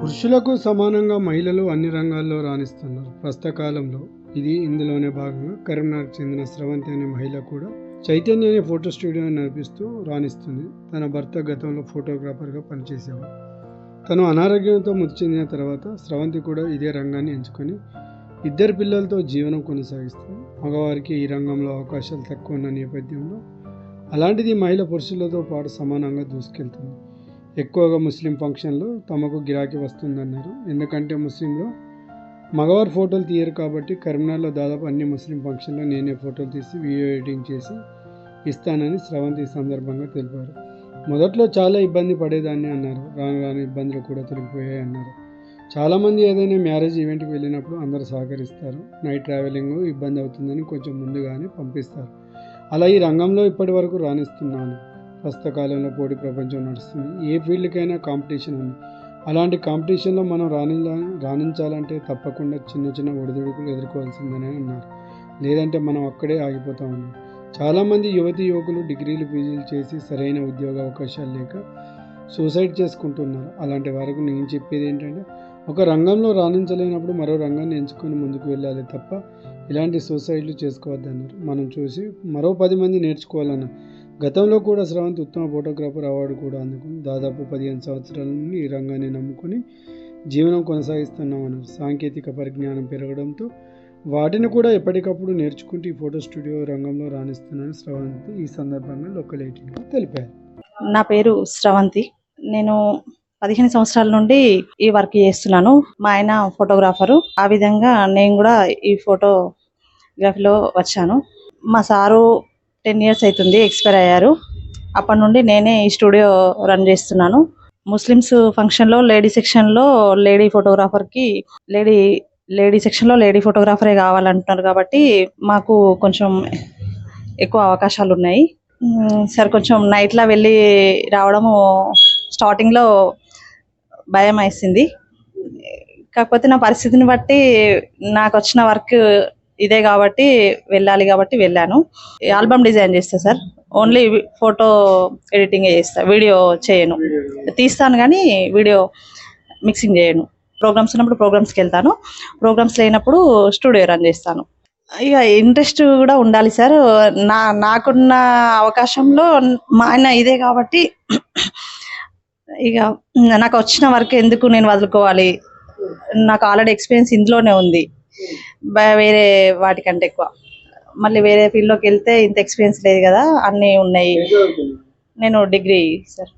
పురుషులకు సమానంగా మహిళలు అన్ని రంగాల్లో రాణిస్తున్నారు. ప్రస్తుత కాలంలో ఇది ఇందులోనే భాగంగా కరీంనగర్కి చెందిన స్రవంతి అనే మహిళ కూడా చైతన్య అనే ఫోటో స్టూడియో నడిపిస్తూ రాణిస్తుంది. తన భర్త గతంలో ఫోటోగ్రాఫర్గా పనిచేసేవాడు తను అనారోగ్యంతో మృతి చెందిన తర్వాత స్రవంతి కూడా ఇదే రంగాన్ని ఎంచుకొని ఇద్దరు పిల్లలతో జీవనం కొనసాగిస్తుంది. మగవారికి ఈ రంగంలో అవకాశాలు తక్కువ ఉన్న నేపథ్యంలో అలాంటిది మహిళ పురుషులతో పాటు సమానంగా దూసుకెళ్తుంది. ఎక్కువగా ముస్లిం ఫంక్షన్లో తమకు గిరాకీ వస్తుందన్నారు. ఎందుకంటే ముస్లింలో మగవారు ఫోటోలు తీయరు కాబట్టి కరీంనగర్లో దాదాపు అన్ని ముస్లిం ఫంక్షన్లో నేనే ఫోటోలు తీసి వీడియో ఎడిటింగ్ చేసి ఇస్తానని స్రవంతి ఈ సందర్భంగా తెలిపారు. మొదట్లో చాలా ఇబ్బంది పడేదాన్ని అన్నారు. రాను రాను ఇబ్బందులు కూడా తొలగిపోయాయి అన్నారు. చాలామంది ఏదైనా మ్యారేజ్ ఈవెంట్కి వెళ్ళినప్పుడు అందరూ సహకరిస్తారు. నైట్ ట్రావెలింగ్ ఇబ్బంది అవుతుందని కొంచెం ముందుగానే పంపిస్తారు. అలా ఈ రంగంలో ఇప్పటి వరకు రాణిస్తున్నాను. హస్తకాలంలో పోటీ ప్రపంచం నడుస్తుంది. ఏ ఫీల్డ్కైనా కాంపిటీషన్ ఉంది. అలాంటి కాంపిటీషన్లో మనం రాణి రాణించాలంటే తప్పకుండా చిన్న చిన్న ఒడిదుడుకులు ఎదుర్కోవాల్సిందని అన్నారు. లేదంటే మనం అక్కడే ఆగిపోతామన్నారు చాలామంది యువతి యువకులు డిగ్రీలు పీజీలు చేసి సరైన ఉద్యోగ అవకాశాలు లేక సూసైడ్ చేసుకుంటున్నారు. అలాంటి వరకు నేను చెప్పేది ఏంటంటే ఒక రంగంలో రాణించలేనప్పుడు మరో రంగాన్ని ఎంచుకొని ముందుకు వెళ్ళాలి తప్ప ఇలాంటి సూసైడ్లు చేసుకోవద్దన్నారు. మనం చూసి మరో పది మంది నేర్చుకోవాలన్నారు గతంలో కూడా శ్రవంత్ ఉత్తమ ఫోటోగ్రాఫర్ అవార్డు కూడా అందుకుని దాదాపు పదిహేను సంవత్సరాల నుండి ఈ రంగాన్ని నమ్ముకొని జీవనం కొనసాగిస్తున్నామని సాంకేతిక పరిజ్ఞానం పెరగడంతో వాటిని కూడా ఎప్పటికప్పుడు నేర్చుకుంటూ ఈ ఫోటో స్టూడియో రంగంలో రాణిస్తున్నాను స్రవంత్ ఈ సందర్భంగా లోకల్ తెలిపారు. నా పేరు స్రవంతి నేను పదిహేను సంవత్సరాల నుండి ఈ వర్క్ చేస్తున్నాను. మా ఆయన ఫోటోగ్రాఫరు. ఆ విధంగా నేను కూడా ఈ ఫోటోగ్రఫీలో వచ్చాను. మా సారు టెన్ ఇయర్స్ అవుతుంది ఎక్స్పైర్ అయ్యారు. అప్పటి నుండి నేనే ఈ స్టూడియో రన్ చేస్తున్నాను. ముస్లిమ్స్ ఫంక్షన్లో లేడీ సెక్షన్లో లేడీ ఫోటోగ్రాఫర్కి లేడీ లేడీ సెక్షన్లో లేడీ ఫోటోగ్రాఫరే కావాలంటున్నారు కాబట్టి మాకు కొంచెం ఎక్కువ అవకాశాలు ఉన్నాయి. సార్ కొంచెం నైట్లో వెళ్ళి రావడము స్టార్టింగ్లో భయం వేసింది. కాకపోతే నా పరిస్థితిని బట్టి నాకు వచ్చిన వర్క్ ఇదే కాబట్టి వెళ్ళాలి కాబట్టి వెళ్ళాను. ఆల్బమ్ డిజైన్ చేస్తా సార్. ఓన్లీ ఫోటో ఎడిటింగ్ చేస్తా వీడియో చేయను. తీస్తాను కానీ వీడియో మిక్సింగ్ చేయను. ప్రోగ్రామ్స్ ఉన్నప్పుడు ప్రోగ్రామ్స్కి వెళ్తాను. ప్రోగ్రామ్స్ లేనప్పుడు స్టూడియో రన్ చేస్తాను. ఇక ఇంట్రెస్ట్ కూడా ఉండాలి సార్. నా నాకున్న అవకాశంలో మా ఆయన ఇదే కాబట్టి ఇక నాకు వచ్చిన వర్క్ ఎందుకు నేను వదులుకోవాలి? నాకు ఆల్రెడీ ఎక్స్పీరియన్స్ ఇందులోనే ఉంది. వేరే వాటికంటే ఎక్కువ. మళ్ళీ వేరే ఫీల్డ్లోకి వెళ్తే ఇంత ఎక్స్పీరియన్స్ లేదు కదా అన్నీ ఉన్నాయి. నేను డిగ్రీ సార్.